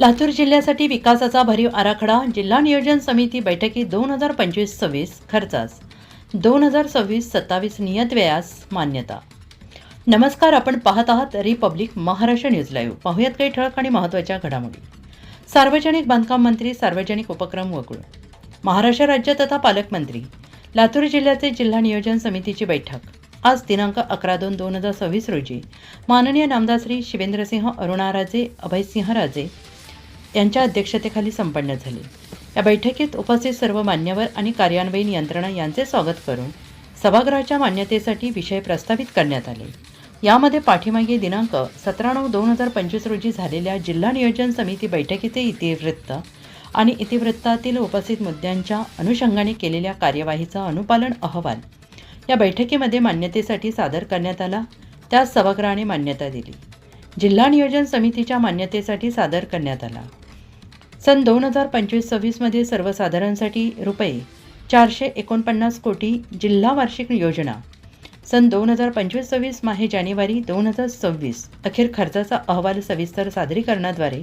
लातूर जिल्ह्यासाठी विकासाचा भरीव आराखडा जिल्हा नियोजन समिती बैठकी दोन हजार पंचवीस सव्वीस खर्चास दोन हजार सव्वीस सत्तावीस नियत व्ययास मान्यता. नमस्कार आपण पाहत आहात रिपब्लिक महाराष्ट्र न्यूज लाईव्ह. पाहुयात काही ठळक आणि महत्त्वाच्या घडामोडी. सार्वजनिक बांधकाम मंत्री सार्वजनिक उपक्रम वगळून. महाराष्ट्र राज्य तथा पालकमंत्री लातूर जिल्ह्याचे जिल्हा नियोजन समितीची बैठक. आज दिनांक अकरा दोन दोन हजार सव्वीस रोजी माननीय नामदार श्री शिवेंद्रसिंह अरुणाराजे अभयसिंह राजे यांच्या अध्यक्षतेखाली संपन्न झाली. या बैठकीत उपस्थित सर्व मान्यवर आणि कार्यान्वयीन यंत्रणा यांचे स्वागत करून सभागृहाच्या मान्यतेसाठी विषय प्रस्तावित करण्यात आले. यामध्ये पाठीमागे दिनांक सतरा नऊ दोन हजार पंचवीस रोजी झालेल्या जिल्हा नियोजन समिती बैठकीचे इतिवृत्त आणि इतिवृत्तातील उपस्थित मुद्द्यांच्या अनुषंगाने केलेल्या कार्यवाहीचा अनुपालन अहवाल या बैठकीमध्ये मान्यतेसाठी सादर करण्यात आला. त्यास सभागृहाने मान्यता दिली. जिल्हा नियोजन समितीच्या मान्यतेसाठी सादर करण्यात आला. सन दोन हजार पंचवीस सव्वीसमध्ये सर्वसाधारणसाठी रुपये चारशे एकोणपन्नास कोटी जिल्हा वार्षिक योजना सन दोन हजार पंचवीस सव्वीस माहे जानेवारी दोन हजार सव्वीस अखेर खर्चाचा अहवाल सविस्तर सादरीकरणाद्वारे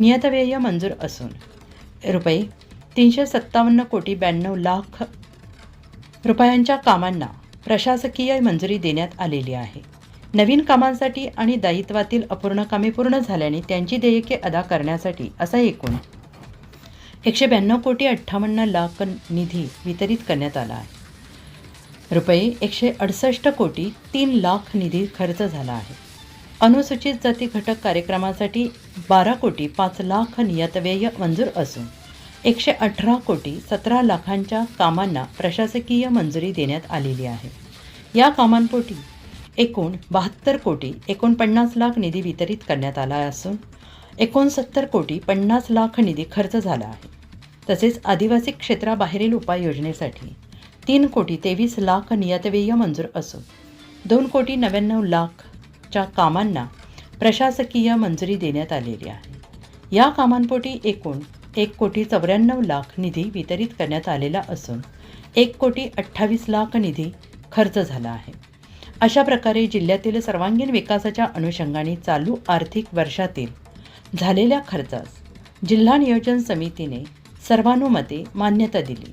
नियतव्यय मंजूर असून रुपये तीनशे सत्तावन्न कोटी ब्याण्णव लाख रुपयांच्या कामांना प्रशासकीय मंजुरी देण्यात आलेली आहे. नवीन कामांसाठी आणि दायित्वातील अपूर्ण कामे पूर्ण झाल्याने त्यांची देयके अदा करण्यासाठी असा एकूण एकशे ब्याण्णव कोटी अठ्ठावन्न लाख निधी वितरित करण्यात आला आहे. रुपये एकशे अडसष्ट कोटी तीन लाख निधी खर्च झाला आहे. अनुसूचित जाती घटक कार्यक्रमासाठी बारा कोटी पाच लाख नियतव्यय मंजूर असून एकशे अठरा कोटी सतरा लाखांच्या कामांना प्रशासकीय मंजुरी देण्यात आलेली आहे. या कामांपोटी एकूण बहात्तर कोटी एकोणपन्नास लाख निधी वितरित करण्यात आला असून एकोणसत्तर कोटी पन्नास लाख निधी खर्च झाला आहे. तसेच आदिवासी क्षेत्राबाहेरील उपाययोजनेसाठी तीन कोटी तेवीस लाख नियतव्यय मंजूर असून दोन कोटी नव्याण्णव लाखच्या कामांना प्रशासकीय मंजुरी देण्यात आलेली आहे. या कामांपोटी एकूण एक कोटी चौऱ्याण्णव लाख निधी वितरित करण्यात आलेला असून एक कोटी अठ्ठावीस लाख निधी खर्च झाला आहे. अशा प्रकारे जिल्ह्यातील सर्वांगीण विकासाच्या अनुषंगाने चालू आर्थिक वर्षातील झालेल्या खर्चास जिल्हा नियोजन समितीने सर्वानुमते मान्यता दिली.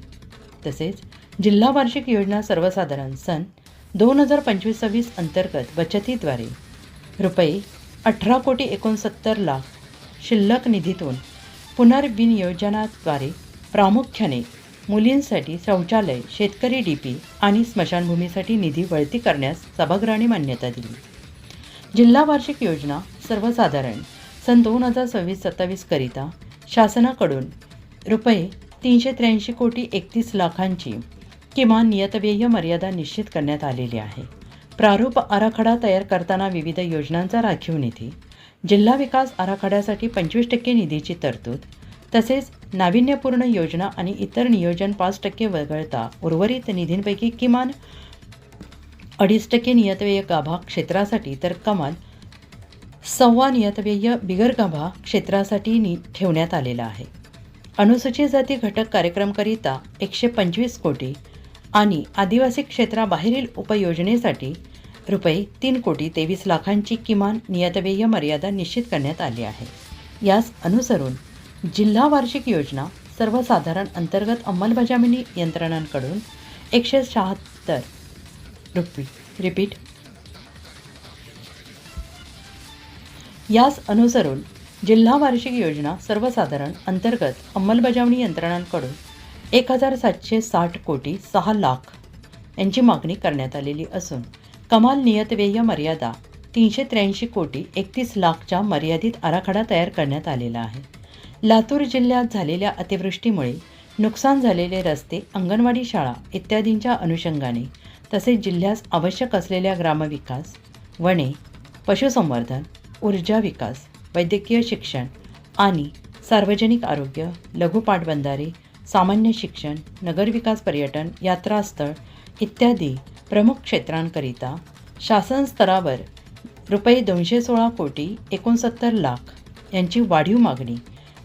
तसेच जिल्हा वार्षिक योजना सर्वसाधारण सन दोन हजार पंचवीस सव्वीस अंतर्गत बचतीद्वारे रुपये अठरा कोटी एकोणसत्तर लाख शिल्लक निधीतून पुनर्विनियोजनाद्वारे प्रामुख्याने मुलींसाठी शौचालय शेतकरी डीपी आणि स्मशानभूमीसाठी निधी वळती करण्यास सभागृहाने मान्यता दिली. जिल्हा वार्षिक योजना सर्वसाधारण सन दोन हजार सव्वीस सत्तावीसकरिता शासनाकडून रुपये तीनशे त्र्याऐंशी कोटी एकतीस लाखांची किमान नियतव्यय मर्यादा निश्चित करण्यात आलेली आहे. प्रारूप आराखडा तयार करताना विविध योजनांचा राखीव निधी जिल्हा विकास आराखड्यासाठी पंचवीस टक्के निधीची तरतूद तसेच नाविन्यपूर्ण योजना आणि इतर नियोजन पाच टक्के वगळता उर्वरित निधींपैकी किमान अडीच टक्के नियतव्यय गाभा क्षेत्रासाठी तर कमाल सव्वा नियतव्यय बिगर गाभा क्षेत्रासाठी नि ठेवण्यात आलेला आहे. अनुसूचित जाती घटक कार्यक्रमकरिता एकशे पंचवीस कोटी आणि आदिवासी क्षेत्राबाहेरील उपयोजनेसाठी रुपये तीन कोटी तेवीस लाखांची किमान नियतव्यय मर्यादा निश्चित करण्यात आली आहे. यास अनुसरून जिल्हा वार्षिक योजना सर्वसाधारण अंतर्गत अंमलबजावणी यंत्रणांकडून एकशे शहात्तर रुपी रिपीट. यास अनुसरून जिल्हा वार्षिक योजना सर्वसाधारण अंतर्गत अंमलबजावणी यंत्रणांकडून एक हजार सातशे साठ कोटी सहा लाख यांची मागणी करण्यात आलेली असून कमाल नियतव्यय मर्यादा तीनशे त्र्याऐंशी कोटी एकतीस लाखच्या मर्यादित आराखडा तयार करण्यात आलेला आहे. लातूर जिल्ह्यात झालेल्या अतिवृष्टीमुळे नुकसान झालेले रस्ते अंगणवाडी शाळा इत्यादींच्या अनुषंगाने तसेच जिल्ह्यास आवश्यक असलेल्या ग्रामविकास वने पशुसंवर्धन ऊर्जा विकास वैद्यकीय शिक्षण आणि सार्वजनिक आरोग्य लघुपाटबंधारे सामान्य शिक्षण नगरविकास पर्यटन यात्रास्थळ इत्यादी प्रमुख क्षेत्रांकरिता शासन स्तरावर रुपये दोनशे सोळा कोटी एकोणसत्तर लाख यांची वाढीव मागणी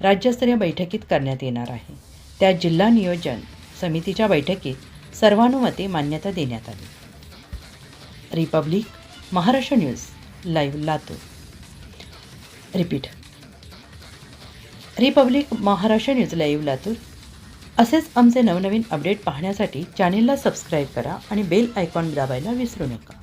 राज्यस्तरीय बैठकीत करण्यात येणार आहे. त्या जिल्हा नियोजन समितीच्या बैठकीत सर्वानुमते मान्यता देण्यात आली. Republic Maharashtra news live Latur. Repeat. Republic Maharashtra news live Latur. असेच आमचे नवनवीन अपडेट पाहण्यासाठी चॅनेलला सबस्क्राईब करा आणि बेल आयकॉन दाबायला विसरू नका.